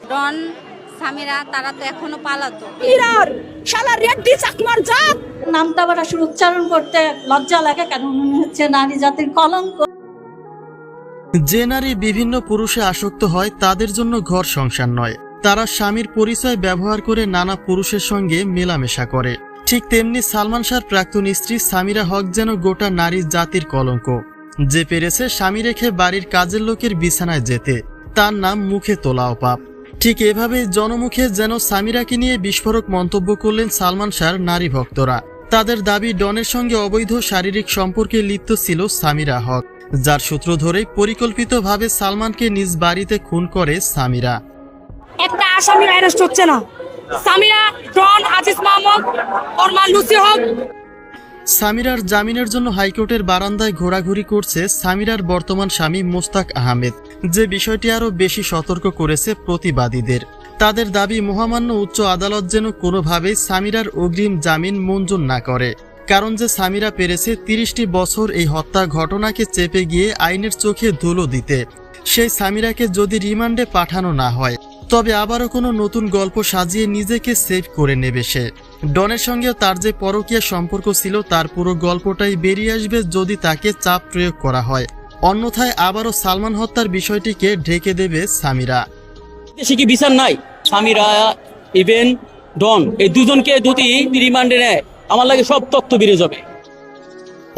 ডন সামিরা তারা তো এখনও পালাতো। ইরার শালা রেড্ডি চাকমার জাত। নামটা আবার আসলে উচ্চারণ করতে লজ্জা লাগে কেন মনে হচ্ছে নারী জাতির কলঙ্ক? যে নারী বিভিন্ন পুরুষে আসক্ত হয় তাদের জন্য ঘর সংসার নয়। তারা স্বামীর পরিচয় ব্যবহার করে নানা পুরুষের সঙ্গে মেলামেশা করে। ঠিক তেমনি সালমান শাহর প্রাক্তন স্ত্রী সামিরা হক যেন গোটা নারী জাতির কলঙ্ক। যে পেরেছে স্বামী রেখে বাড়ির কাজের লোকের বিছানায় যেতে তার নাম মুখে তোলাও পাপ ঠিক এভাবে জনমুখে যেন সামিরাকে নিয়ে বিস্ফোরক মন্তব্য করলেন সালমান শাহর নারী ভক্তরা। তাদের দাবি ডনের সঙ্গে অবৈধ শারীরিক সম্পর্কে লিপ্ত ছিল সামিরা হক যার সূত্র ধরে পরিকল্পিতভাবে সালমানকে নিজ বাড়িতে খুন করে সামিরা। একটা আসামি অ্যারেস্ট হচ্ছে না। সামিরা ডন আজিজ মাহমুদ ওর মা লুসি হক। সামিরার জামিনের জন্য হাইকোর্টের বারান্দায় ঘোরাঘুরি করছে সামিরার বর্তমান স্বামী মোস্তাক আহমেদ। যে বিষয়টি আরও বেশি সতর্ক করেছে প্রতিবাদীদের। তাদের দাবি, মহামান্য উচ্চ আদালত যেন কোনোভাবেই সামিরার অগ্রিম জামিন মঞ্জুর না করে। কারণ যে সামিরা পেরেছে তিরিশটি বছর এই হত্যা ঘটনাকে চেপে গিয়ে আইনের চোখে ধুলো দিতে। সেই সামিরাকে যদি রিমান্ডে পাঠানো না হয়, তবে আবারও কোনো নতুন গল্প সাজিয়ে নিজেকে সেভ করে নেবে সে। ডনের সঙ্গে তার যে পরকীয়া সম্পর্ক ছিল, তার পুরো গল্পটাই বেরিয়ে আসবে যদি তাকে চাপ প্রয়োগ করা হয়। অন্যথায় আবারও সালমান হত্যার বিষয়টিকে ঢেকে দেবে সামিরা। দেশে কি বিচার নাই? স্বামীরা ইভেন ডন এই দুজনকে দুটি রিমান্ডে নেয় আমার লাগে সব তথ্য বেড়ে যাবে।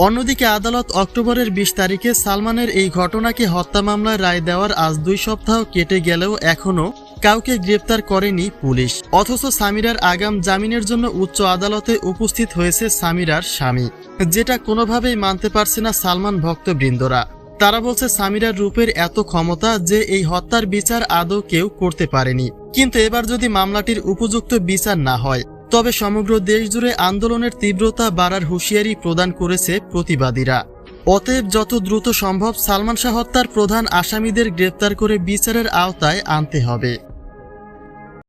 অন্যদিকে আদালত অক্টোবরের বিশ তারিখে সালমানের এই ঘটনাকে হত্যা মামলায় রায় দেওয়ার আজ দুই সপ্তাহ কেটে গেলেও এখনও কাউকে গ্রেপ্তার করেনি পুলিশ। অথচ সামিরার আগাম জামিনের জন্য উচ্চ আদালতে উপস্থিত হয়েছে সামিরার স্বামী। যেটা কোনোভাবেই মানতে পারছে না সালমান ভক্তবৃন্দরা। তারা বলছে সামিরার রূপের এত ক্ষমতা যে এই হত্যার বিচার আদৌ কেউ করতে পারেনি। কিন্তু এবার যদি মামলাটির উপযুক্ত বিচার না হয়, তবে সমগ্র দেশ জুড়ে আন্দোলনের তীব্রতা বাড়ার হুঁশিয়ারি প্রদান করেছে প্রতিবাদীরা। অতএব যত দ্রুত সম্ভব সালমান শাহ হত্যার প্রধান আসামিদের গ্রেপ্তার করে বিচারের আওতায় আনতে হবে।